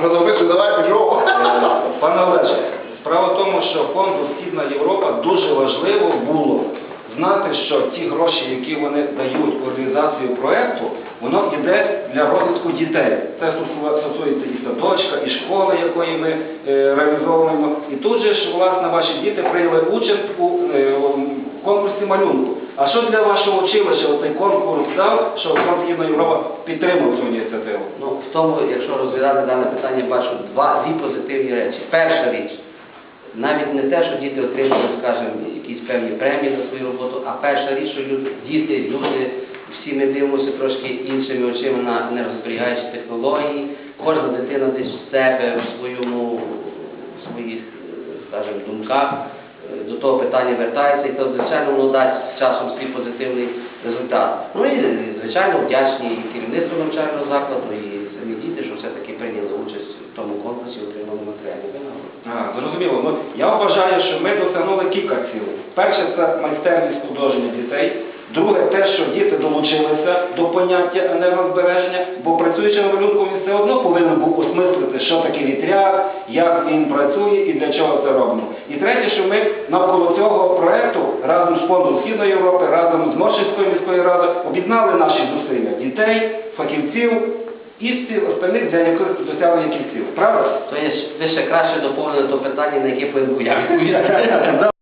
Розумієш, давай пішов. Пане Олеже, справа в тому, що фонду Східна Європа дуже важливо було знати, що ті гроші, які вони дають в організацію проєкту, воно йде для розвитку дітей. Це стосується і садочка, і школи, якої ми е, реалізовуємо. І тут же ж, власне, ваші діти прийняли участь у е, в малюнку. А що для вашого училища оцей конкурс дав, що Східна Європа підтримав цю ініціативу? Ну, в тому, якщо розглядати дане питання, бачу два дві позитивні речі. Перша річ, навіть не те, що діти отримали, скажімо, якісь певні премії за свою роботу, а перша річ, що люди, діти, люди, всі ми дивимося трошки іншими очима на енергозберігаючі технології. Кожна дитина десь в себе, в своєму, в своїх, е, скажімо, думках до того питання вертається, і то, звичайно, воно дасть часом свій позитивний результат. Ну і, звичайно, вдячні і керівництву навчального закладу, і самі діти, що все-таки прийняли участь в тому конкурсі, отримали матеріальні винагороди. Зрозуміло. Ну, я вважаю, що ми досягнули кілька цілей. Перше, це майстерність художення дітей. Друге, те, що діти долучилися до поняття енергозбереження, бо працюючи на малюнку, він все одно повинен був осмислити, що таке вітряк, як він працює і для чого це робимо. І третє, що ми навколо цього проекту разом з фондом Східної Європи, разом з Моршинською міською радою об'єднали наші зусилля дітей, фахівців і всіх остальних для яких досягнення кінців. Правда? То є, ви ще краще доповнили то питання, на яке я відповідати.